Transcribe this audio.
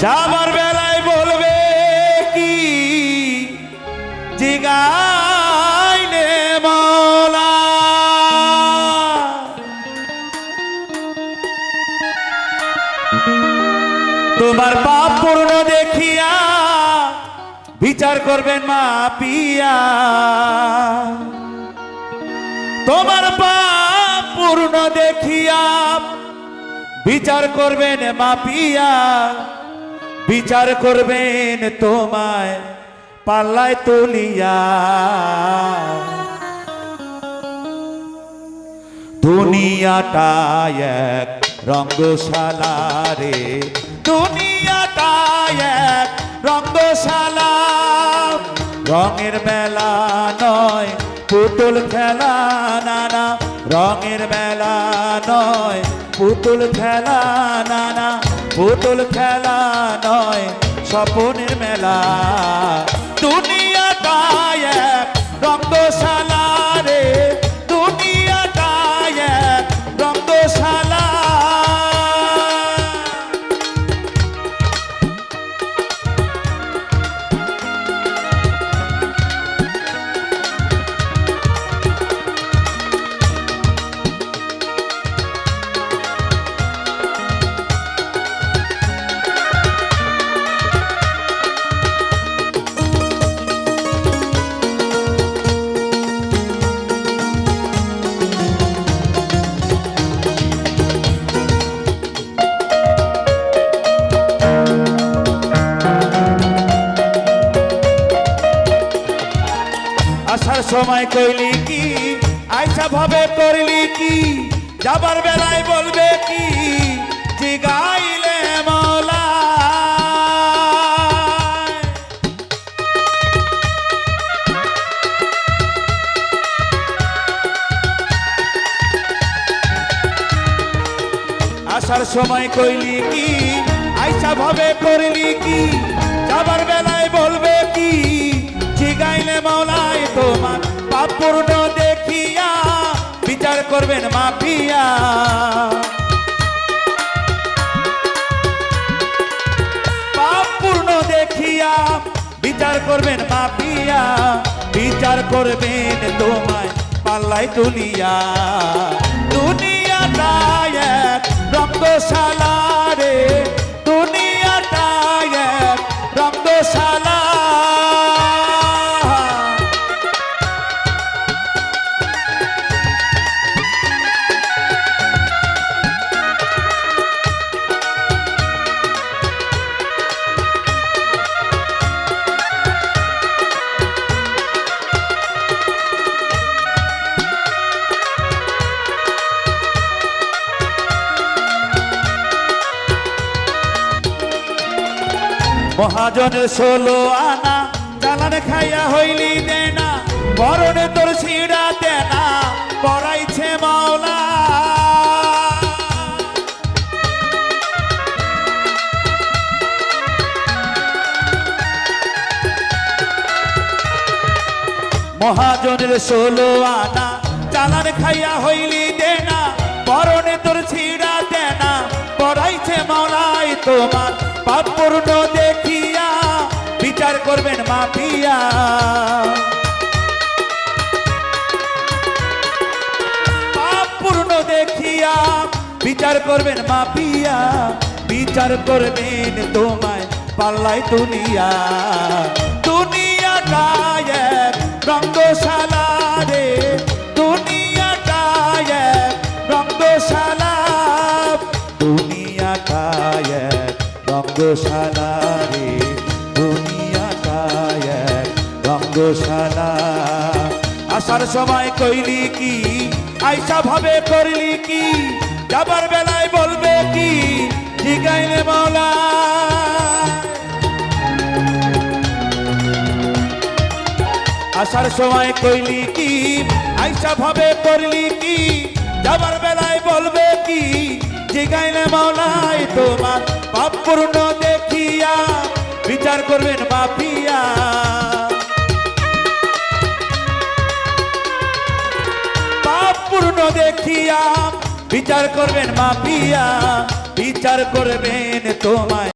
যাবার বেলায় বলবে কি? জিগাইলে মৌলা তোমার পাপ পূর্ণ দেখিয়া বিচার করবেন মা পিয়া। তোমার পাপ পূর্ণ দেখিয়া বিচার করবেন মাপিয়া বিচার করবেন তোমায় পাল্লায় তুলিয়া। দুনিয়াটা এক রঙ্গশালা রে দুনিয়াটা এক রঙ্গশালা। রঙের মেলা নয়, পুতুল খেলা নানা রঙের মেলা নয়, পুতুল খেলা নানা পুতুল খেলা নয় স্বপনের মেলা। আসার সময় কইলি কি? আইসা ভাবে করলি কি? যাবার বেলায় বলবে কি? জিগাইলে মৌলা। আসার সময় কইলি কি? আইসা ভাবে করলি কি? যাবার বেলায় বলবে কি? জিগাইলে মৌলাই করবেন মাফিয়া। পাপ পূর্ণ দেখিয়া বিচার করবেন মাফিয়া। বিচার করবেন তোমায় পাল্লাই দুনিয়া। দুনিয়া এক রঙ্গশালা রে। মহাজনের ষোলো আনা চালান খাইয়া হইলি দেনা, বরণে তোর ছিড়া দেনা, পড়াইছে মাওলা। মহাজনের ষোলো আনা চালান খাইয়া হইলি দেনা, বরণে তোর ছিড়া দেনা, পড়াইছে মাওলাই তোমার। পাপ পূর্ণ দেখিয়া বিচার করবেন মাফিয়া। পাপ পূর্ণ দেখিয়া বিচার করবেন মাফিয়া। বিচার করবেন তোমায় পাল্লাই দুনিয়া। দুনিয়াটা এক রঙ্গশালা রে দুনিয়াটা এক রঙ্গশালা দুনিয়াটা এক রঙ্গশালা রে দুনিয়াটা এক রঙ্গশালা। আসার সময় কইলি কি, আইসা ভাবে করলি কি, যাবার বেলায় বলবে কি জিগাইলে মাওলা। আসার সময় কইলি কি, আইসা ভাবে করলি কি, যাবার বেলায় বলবে কি জিগাইলে মাওলাই তোমার পাপ দেখিয়া বিচার করবেন বাপিয়া পাপ পূর্ণ দেখিয়া বিচার করবেন মাফিয়া বিচার করবেন তোমায়।